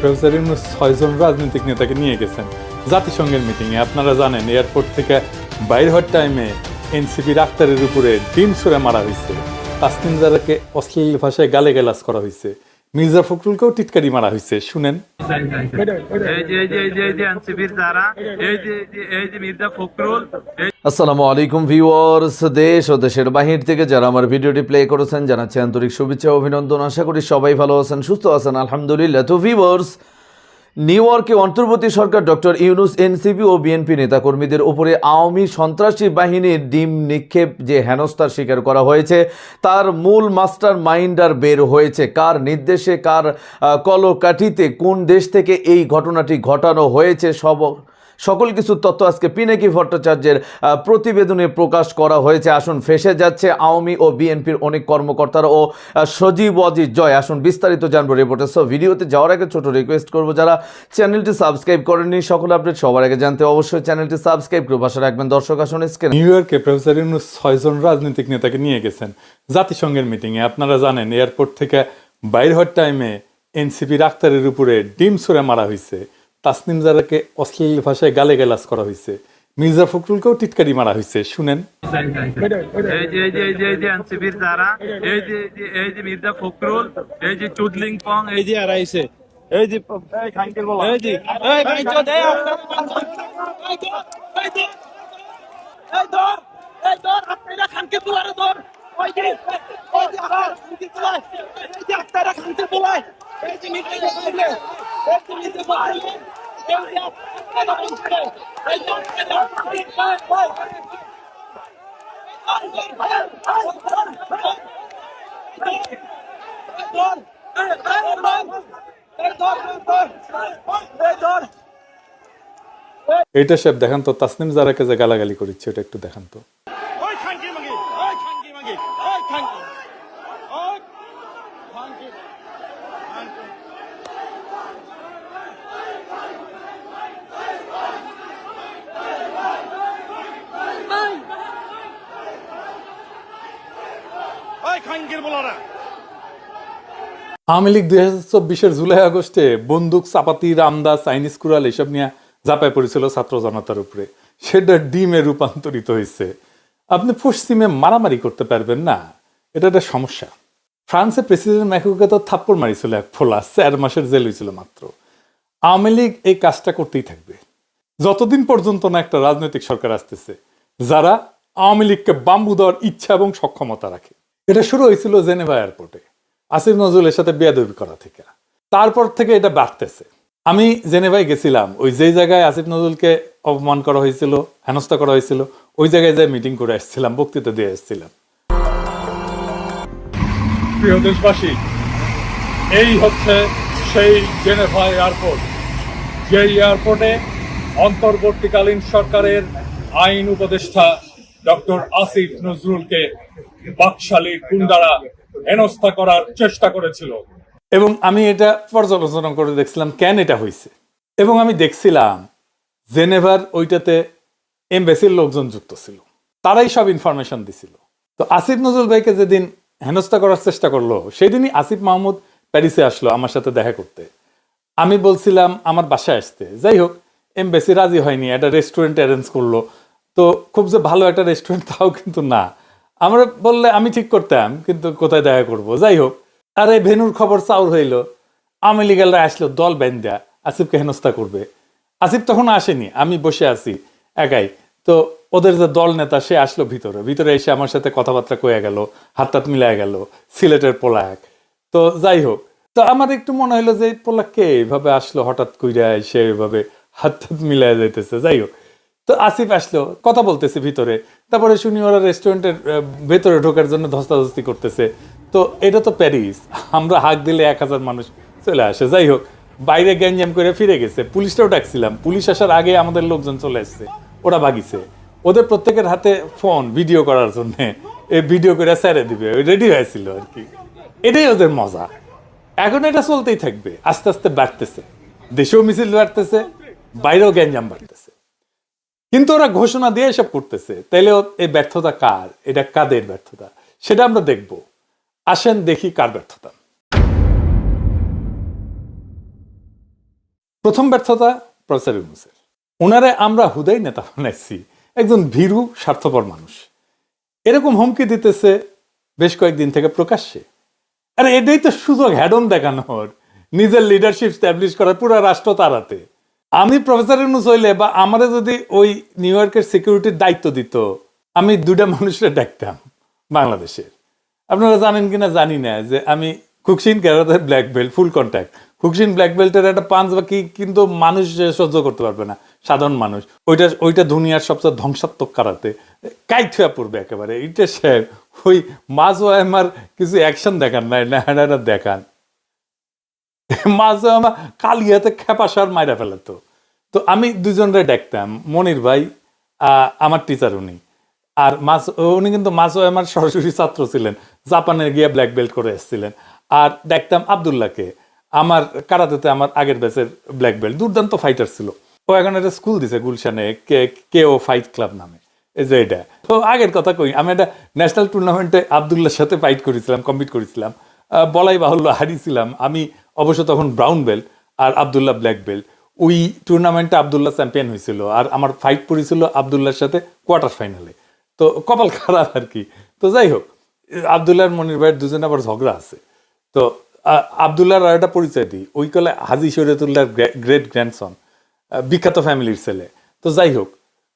Professor Yunus ছয়জন রাজনৈতিক নেতাকে নিয়ে গেছেন জাতিসংঘের মিটিংয়ে আপনারা জানেন এয়ারপোর্ট থেকে বাইর হওয়ার টাইমে এনসিপি ডাক্তারের উপরে ডিম ছুঁড়ে মারা হয়েছে। তাসনিম জারাকে অশ্লীল ভাষায় গালে গালাজ করা হয়েছে। মির্জা ফখরুলকেও টিটকারি মারা হয়েছে, শুনেন। আসসালামু আলাইকুম ভিউয়ার্স, দেশ ও দেশের বাহির থেকে যারা আমার ভিডিওটি প্লে করেছেন, জানাচ্ছি আন্তরিক শুভেচ্ছা অভিনন্দন। আশা করি সবাই ভালো আছেন, সুস্থ আছেন, আলহামদুলিল্লাহ। তো ভিউয়ার্স নিউ ইয়র্কে অন্তর্বর্তী সরকার ডক্টর ইউনুস, এনসিপি ও বিএনপি নেতাকর্মীদের উপরে আওয়ামী সন্ত্রাসী বাহিনীর ডিম নিক্ষেপ যে হেনস্থার শিকার করা হয়েছে, তার মূল মাস্টার মাইন্ডার বের হয়েছে। কার নির্দেশে, কার কলকাঠিতে, কোন দেশ থেকে এই ঘটনাটি ঘটানো হয়েছে, সব সকল কিছু তথ্য আজকে পিনাকি ভট্টাচার্যের প্রতিবেদনে প্রকাশ করা হয়েছে। আসুন, ফেসে যাচ্ছে আওয়ামী ও বিএনপির অনেক কর্মকর্তারা ও সজীব অজিত জয়। আসুন, বিস্তারিত জানব রিপোর্টে সো ভিডিওতে যাওয়ার আগে ছোট রিকোয়েস্ট করব, যারা চ্যানেলটি সাবস্ক্রাইব করেননি, সকল আপডেট সবার আগে জানতে অবশ্যই চ্যানেলটি সাবস্ক্রাইব করে পাশে রাখবেন। দর্শক, আসুন স্ক্রিনে নিউ ইয়র্কে প্রফেসর ছয়জন রাজনৈতিক নেতাকে নিয়ে গেছেন। জাতিসংঘের মিটিংয়ে আপনারা জানেন এয়ারপোর্ট থেকে বাইর হওয়ার টাইমে এনসিপি ডাক্তারের উপরে ডিম ছুঁড়ে মারা হয়েছে। তাসনিম জারাকে অশ্লীল ভাষায় গালে গালাজ করা হয়েছে মির্জা ফখরুলকেও টিটকারি মারা হয়েছে শুনেন। এই যে এই যে এই যে মির্জা এই যে গেছে এইটা সব দেখান তো তাসনিম জারাকে যে গালাগালি করিচ্ছে ওটা একটু দেখান তো ওই খানকি মাগি ওই খানকি মাগি ওই খানকি ওই খানকি খানকি আওয়ামী লীগ দুই হাজার চব্বিশের জুলাই আগস্টে বন্দুক, চাপাতি, রামদা, চাইনিজ কুড়াল এসব নিয়ে জাপায় পড়েছিল ছাত্র জনতার উপরে। সেটা ডিমে রূপান্তরিত হয়েছে। আপনি পশ্চিমে মারামারি করতে পারবেন না। এটা একটা সমস্যা। ফ্রান্সের প্রেসিডেন্ট ম্যাকুকে তো থাপ্পড় মারিছিল এক ফোলা, চার মাসের জেল হয়েছিল মাত্র। আওয়ামী লীগ এই কাজটা করতেই থাকবে। যতদিন পর্যন্ত না একটা রাজনৈতিক সরকার আসতেছে, যারা আওয়ামী লীগকে বাম্বু দেওয়ার ইচ্ছা এবং সক্ষমতা রাখে। এটা শুরু হয়েছিল জেনেভা এয়ারপোর্টে। আসিফ নজরুলের সাথে বেয়াদবি করা থেকে। তারপর থেকে এটা বাড়তেছে। আমি জেনেভায় গেছিলাম। ওই যেই জায়গায় আসিফ নজরুলকে অপমান করা হয়েছিল, হেনস্থা করা হয়েছিল, ওই জায়গায় যাই মিটিং করে এসেছিলাম বক্তৃতা দিয়ে এসেছিলাম প্রিয় দেশবাসী, এই হচ্ছে সেই জেনেভা এয়ারপোর্ট যে এয়ারপোর্টে অন্তর্বর্তীকালীন সরকারের আইন উপদেষ্টা ডক্টর আসিফ নজরুলকে বাকশালী গুন্ডারা হেনস্থা করার চেষ্টা করেছিল। এবং আমি এটা পর্যালোচনা করে দেখছিলাম কেন এটা হয়েছে। এবং আমি দেখছিলাম জেনেভার ওইটাতে এমবেসির লোকজন যুক্ত ছিল। তারাই সব ইনফরমেশন দিছিল। তো আসিফ নজরুল ভাইকে যেদিন হেনস্থা করার চেষ্টা করল, সেদিনই আসিফ মাহমুদ প্যারিসে আসলো আমার সাথে দেখা করতে। আমি বলছিলাম, আমার বাসায় আসতে। যাই হোক, এমবেসি রাজি হয়নি, একটা রেস্টুরেন্ট অ্যারেঞ্জ করল। তো খুব যে ভালো একটা রেস্টুরেন্ট তাও কিন্তু না। আমরা বললে আমি ঠিক করতাম, কিন্তু কোথায় দেখা করব? যাই হোক, আর এই ভেনুর খবর চাউর হইল। আমি লিগালরা আসলো, দল ব্যান্ডা আসিফকে হেনস্থা করবে। আসিফ তখন আসেনি, আমি বসে আছি, একাই। তো ওদের যে দল নেতা, সে আসলো ভিতরে। ভিতরে এসে আমার সাথে কথাবার্তা কয়ে গেল, হাত টাত মিলায় গেল, সিলেটের পোলাক। তো যাই হোক, তো আমার একটু মনে হলো যে এই পোলা কে? এইভাবে আসলো, হঠাৎ কইরা এসে এইভাবে হাত টাত মিলাই যাইতেছে। যাই হোক তো আসিফ আসলো, কথা বলতেছে ভিতরে। তারপরে শুনি ওরা রেস্টুরেন্টের ভেতরে ঢোকার জন্য ধস্তাধস্তি করতেছে। তো এটা তো প্যারিস, আমরা হাক দিলে এক হাজার মানুষ চলে আসে। যাই হোক, বাইরে গ্যাঞ্জাম করে ফিরে গেছে। পুলিশটাও ডাকছিলাম। পুলিশ আসার আগে আমাদের লোকজন চলে আসছে। ওরা ভাগিছে। ওদের প্রত্যেকের হাতে ফোন, ভিডিও করার জন্য। এই ভিডিও করে স্যারে দিবে। রেডি হয়েছিল আর কি। এটাই ওদের মজা। এখন এটা চলতেই থাকবে। আস্তে আস্তে বাড়তেছে। দেশেও মিছিল বাড়তেছে, বাইরেও গ্যাঞ্জাম বাড়তেছে। কিন্তু ওরা ঘোষণা দিয়ে এসব করতেছে। তাইলে এই ব্যর্থতা কার? এটা কাদের ব্যর্থতা? সেটা আমরা দেখব। আসেন দেখি কার ব্যর্থতা। প্রথম ব্যর্থতা প্রফেসর ইউনুসের। ওনারে আমরা হুদাই নেতা বানাইছি। একজন ভীরু, স্বার্থপর মানুষ। এরকম হুমকি দিতেছে বেশ কয়েকদিন থেকে প্রকাশ্যে। আরে এটাই তো সুযোগ হ্যাডন দেখানোর। নিজের লিডারশিপ স্ট্যাবলিশ করার পুরো রাষ্ট্র তাড়াতে আমি প্রফেসর ইউনুস হইলে বা আমারে যদি ওই নিউ ইয়র্কের সিকিউরিটির দায়িত্ব দিত, আমি দুটা মানুষের ডাকতাম বাংলাদেশের আপনারা জানেন কিনা জানি না যে আমি Kyokushin ক্যারাতের black belt full contact Kyokushin black বেল্টের একটা পাঞ্চ বা কি কিন্তু মানুষ সহ্য করতে পারবে না, সাধারণ মানুষ। ওইটা ওইটা দুনিয়ার সবচেয়ে ধ্বংসাত্মক কারাতে কাইট হয়ে পড়বে একেবারে। এইটা সে ওই মাঝ আমার কিছু অ্যাকশন দেখান না এটা দেখান। মাঝে আমার কালিয়াতে খেপাসার মাইরা ফেলাতো। তো আমি দুজনরে দেখতাম, মনির ভাই আমার টিচার উনি। আর মাস উনি কিন্তু মাসও আমার সরাসরি ছাত্র ছিলেন জাপানে গিয়ে ব্ল্যাক বেল্ট করে এসেছিলেন। আর দেখতাম আবদুল্লাহকে, আমার কারাতেতে আমার আগের ব্যাচের ব্ল্যাক বেল্ট দুর্দান্ত ফাইটার ছিল। ও এখন একটা স্কুল দিছে, গুলশানে, কে কে ও ফাইট ক্লাব নামে। এই যে এটা। তো আগের কথা কই, আমি একটা ন্যাশনাল টুর্নামেন্টে আবদুল্লাহর সাথে ফাইট করেছিলাম কম্পিট করেছিলাম। বলাই বাহুল্য হারিয়েছিলাম। আমি অবশ্য তখন ব্রাউন বেল্ট আর আবদুল্লাহ ব্ল্যাক বেল্ট ওই টুর্নামেন্টে আবদুল্লাহ চ্যাম্পিয়ন হয়েছিল আর আমার ফাইট পড়েছিল আবদুল্লাহর সাথে কোয়ার্টার ফাইনালে তো কপাল খারাপ আর কি। তো যাই হোক আবদুল্লাহ মনির ভাইয়ের দুজনে আবার ঝগড়া আছে। তো আবদুল্লাহর আর একটা পরিচয় দিই। ওই কলে হাজি শরীয়তুল্লাহর গ্রেট গ্র্যান্ডসন বিখ্যাত ফ্যামিলির ছেলে। তো যাই হোক,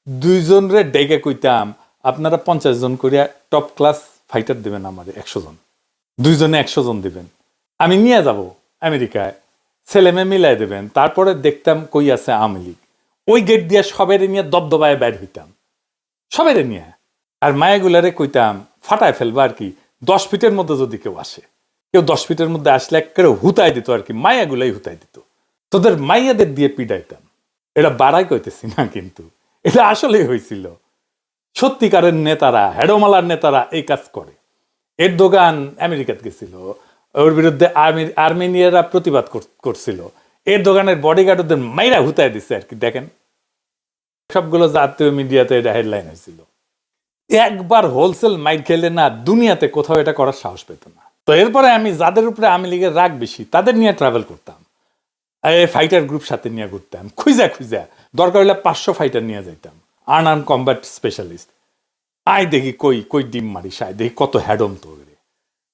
দুইজনরে ডেকে কইতাম, আপনারা পঞ্চাশ জন করিয়া টপ ক্লাস ফাইটার দেবেন আমাদের একশো জন। দুইজনে একশো জন দিবেন। আমি নিয়ে যাব। আমেরিকায়। ছেলে মেয়ে মিলাই দেবেন, তারপরে দেখতাম কই আছে আওয়ামী লীগ। ওই গেট দিয়ে সবেরে নিয়ে দবদবায় বাইর হইতাম। সবেরে নিয়ে। আর মায়াগুলারে কইতাম, ফাটায় ফেলবা আর কি, দশ ফিটের মধ্যে যদি কেউ আসে। কেউ দশ ফিটের মধ্যে আসলে একেবারে হুতাই দিত আর কি, মায়াগুলাই হুতাই দিত। তোদের মাইয়াদের দিয়ে পিডাইতাম এটা বাড়াই কইতেছি না কিন্তু, এটা আসলেই হয়েছিল সত্যিকারের নেতারা, হেডোমালার নেতারা এই কাজ করে। এর দোকান আমেরিকাতে গেছিল ওর বিরুদ্ধে আর্মি আর্মেনিয়ারা প্রতিবাদ করছিল। এর দোকানের বডিগার্ড ওদের মাইরা হুতায় দিচ্ছে আর কি, দেখেন। সবগুলো জাতীয় মিডিয়াতে এটা হেডলাইন হয়েছিল। একবার হোলসেল মাইর খেলে না দুনিয়াতে কোথাও এটা করার সাহস পেত না। তো এরপরে আমি, যাদের উপরে আমি লীগের রাগ বেশি, তাদের নিয়ে ট্রাভেল করতাম। ফাইটার গ্রুপ সাথে নিয়ে ঘুরতাম। খুঁজা খুঁজা, দরকার হলে পাঁচশো ফাইটার নিয়ে যাইতাম। আর্ন আর্ন কম্ব্যাট স্পেশালিস্ট আয় দেখি কই কই ডিম মারিস, আয় দেখি কত হ্যাডম তোর।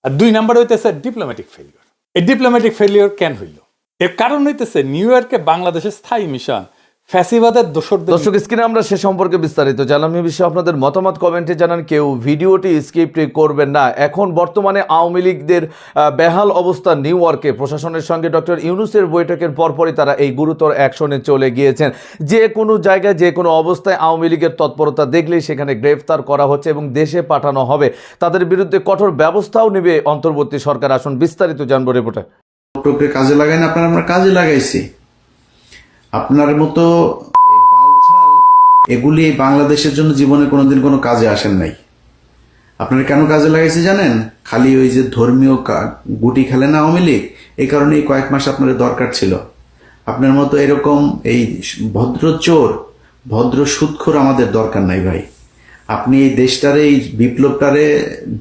আর দুই নাম্বার হইতেছে ডিপ্লোম্যাটিক ফেলিওর এই ডিপ্লোম্যাটিক ফেলিওর কেন হইল? এর কারণ হইতেছে নিউ ইয়র্কে বাংলাদেশের স্থায়ী মিশন ফ্যাসিবাদের দোসরদের দর্শক স্ক্রিনে আমরা সে সম্পর্কে বিস্তারিত জানলাম। বিষয়ে আপনাদের মতামত কমেন্টে জানান। কেউ ভিডিওটি স্কিপ করবেন না। এখন বর্তমানে আওয়ামী লীগদের বেহাল অবস্থা নিউ ইয়র্কে। প্রশাসনের সঙ্গে ডক্টর ইউনুসের বৈঠকের পরপরই তারা এই গুরুতর অ্যাকশনে চলে গিয়েছেন। যে কোনো জায়গায় যে কোনো অবস্থায় আওয়ামী লীগের তৎপরতা দেখলেই সেখানে গ্রেফতার করা হচ্ছে এবং দেশে পাঠানো হবে। তাদের বিরুদ্ধে কঠোর ব্যবস্থাও নেবে অন্তর্বর্তী সরকার। আসুন বিস্তারিত জানব রিপোর্টে। কাজে লাগাই না আপনার আমরা কাজে লাগাইছি। আপনার মতো এগুলি বাংলাদেশের জন্য জীবনে কোনোদিন কোনো কাজে আসেন নাই। আপনারা কেন কাজে লাগাইছি জানেন? খালি ওই যে ধর্মীয় গুটি খেলে না আওয়ামী লীগ? এই কারণে এই কয়েক মাস আপনার দরকার ছিল। আপনার মতো এরকম এই ভদ্র চোর, ভদ্র সুৎখোর আমাদের দরকার নাই ভাই। আপনি এই দেশটারে, এই বিপ্লবটারে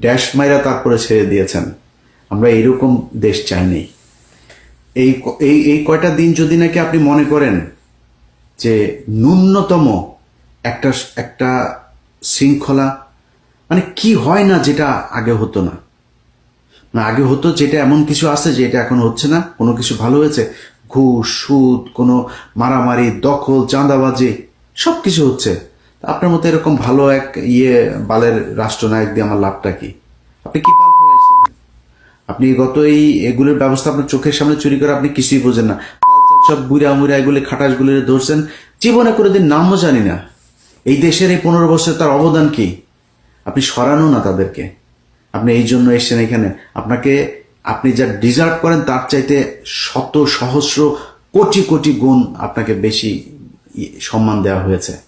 ড্যাশ মাইরা তারপরে ছেড়ে দিয়েছেন। আমরা এরকম দেশ চাই নেই। এই এই এই কয়টা দিন যদি নাকি আপনি মনে করেন যে ন্যূনতম একটা একটা শৃঙ্খলা মানে কি হয় না যেটা আগে হতো না? না, আগে হতো যেটা এমন কিছু আছে যে এটা এখন হচ্ছে না, কোনো কিছু ভালো হয়েছে? ঘুষ, সুদ, কোনো মারামারি, দখল, চাঁদাবাজি সব কিছু হচ্ছে আপনার মতো এরকম ভালো এক ইয়ে বালের রাষ্ট্রনায়ক দিয়ে আমার লাভটা কি? আপনি কি আপনি গত এই এগুলোর ব্যবস্থা আপনার চোখের সামনে চুরি করে আপনি কিছুই বোঝেন না। সব বুড়া মুড়া এগুলো খাটাসগুলো ধরছেন। জীবনে কোনোদিন নামও জানি না। এই দেশের এই পনেরো বছর তার অবদান কি? আপনি সরানো না তাদেরকে। আপনি এই জন্য এসছেন এখানে। আপনাকে আপনি যা ডিজার্ভ করেন তার চাইতে শত সহস্র কোটি কোটি গুণ আপনাকে বেশি সম্মান দেওয়া হয়েছে।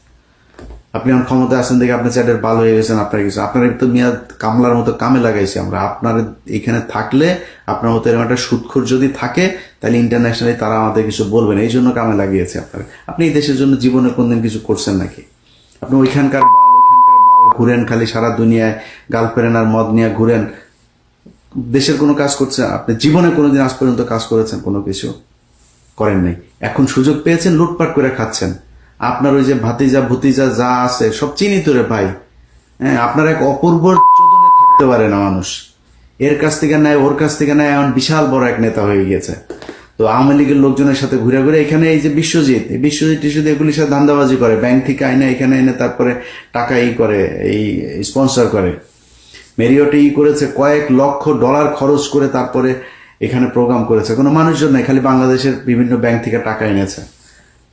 আপনি আমার ক্ষমতা আছেন দেখে আপনার চ্যাটের ভালো হয়ে গেছেন, আপনার কিছু আপনার তো মিয়া কামলার মতো কামে লাগাইছি আমরা। আপনার এখানে থাকলে, আপনার মতো এরকম একটা সুৎখোর যদি থাকে, তাহলে ইন্টারন্যাশনালি তারা আমাদের কিছু বলবেন এই জন্য কামে লাগিয়েছে আপনার। আপনি এই দেশের জন্য জীবনে কোনদিন কিছু করছেন নাকি? আপনি ওইখানকার বাল ওইখানকার বাল, ঘুরেন খালি সারা দুনিয়ায় গার্লফ্রেন্ড আর মদ নিয়ে ঘুরেন। দেশের কোনো কাজ করছে আপনি জীবনে কোনোদিন আজ পর্যন্ত কাজ করেছেন কোনো কিছু? করেন নাই। এখন সুযোগ পেয়েছেন, লুটপাট করে খাচ্ছেন। আপনার ওই যে ভাতিজা, ভতিজা যা আছে, সব চিনি তো রে ভাই। হ্যাঁ আপনার এক অপূর্ব চোদনে থাকতে পারে না মানুষ। এর কাছ থেকে নেয় ওর কাছ থেকে নেয় এমন বিশাল বড় এক নেতা হয়ে গিয়েছে। তো আওয়ামী লীগের লোকজনের সাথে ঘুরে ঘুরে এখানে এই যে বিশ্বজিৎ, এই বিশ্বজিৎ টিশ্বজিৎ এগুলির সাথে ধান্দাবাজি করে। ব্যাংক থেকে আইনে, এখানে এনে তারপরে টাকা ই করে, এই স্পন্সর করে। মেরিওটে ই করেছে, কয়েক লক্ষ ডলার খরচ করে তারপরে এখানে প্রোগ্রাম করেছে। কোনো মানুষজন নাই, খালি বাংলাদেশের বিভিন্ন ব্যাংক থেকে টাকা এনেছে।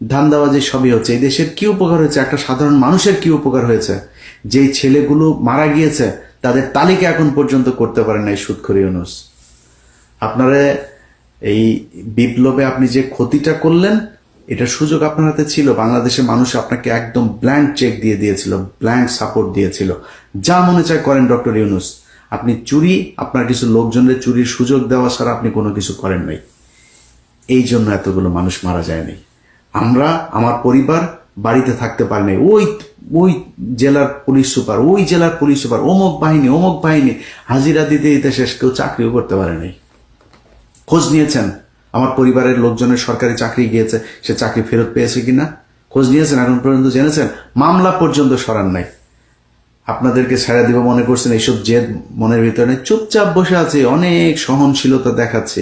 ধান্দাবাজি সবই হচ্ছে। এই দেশের কি উপকার হয়েছে? একটা সাধারণ মানুষের কি উপকার হয়েছে? যেই ছেলেগুলো মারা গিয়েছে, তাদের তালিকা এখন পর্যন্ত করতে পারে না এই সুৎখরি অনুস আপনারা এই বিপ্লবে আপনি যে ক্ষতিটা করলেন এটা সুযোগ আপনার হাতে ছিল। বাংলাদেশের মানুষ আপনাকে একদম ব্ল্যাঙ্ক চেক দিয়ে দিয়েছিল ব্ল্যাঙ্ক সাপোর্ট দিয়েছিল। যা মনে চায় করেন ডক্টর ইউনুস। আপনি চুরি, আপনার কিছু লোকজনের চুরির সুযোগ দেওয়া ছাড়া আপনি কোনো কিছু করেন নাই। এই জন্য এতগুলো মানুষ মারা যায়নি। আমরা আমার পরিবার বাড়িতে থাকতে পারি নাই। ওই ওই জেলার পুলিশ সুপার, ওই জেলার পুলিশ সুপার, অমুক বাহিনী অমুক বাহিনী, হাজিরা দিতে দিতে শেষ কেউ চাকরিও করতে পারে নাই। খোঁজ নিয়েছেন? আমার পরিবারের লোকজনের সরকারি চাকরি গিয়েছে, সে চাকরি ফেরত পেয়েছে কিনা? খোঁজ নিয়েছেন? এখন পর্যন্ত জেনেছেন? মামলা পর্যন্ত সরান নাই। আপনাদেরকে ছেড়ে দিব মনে করছেন? এইসব জেদ মনের ভিতরে। চুপচাপ বসে আছে, অনেক সহনশীলতা দেখাচ্ছে।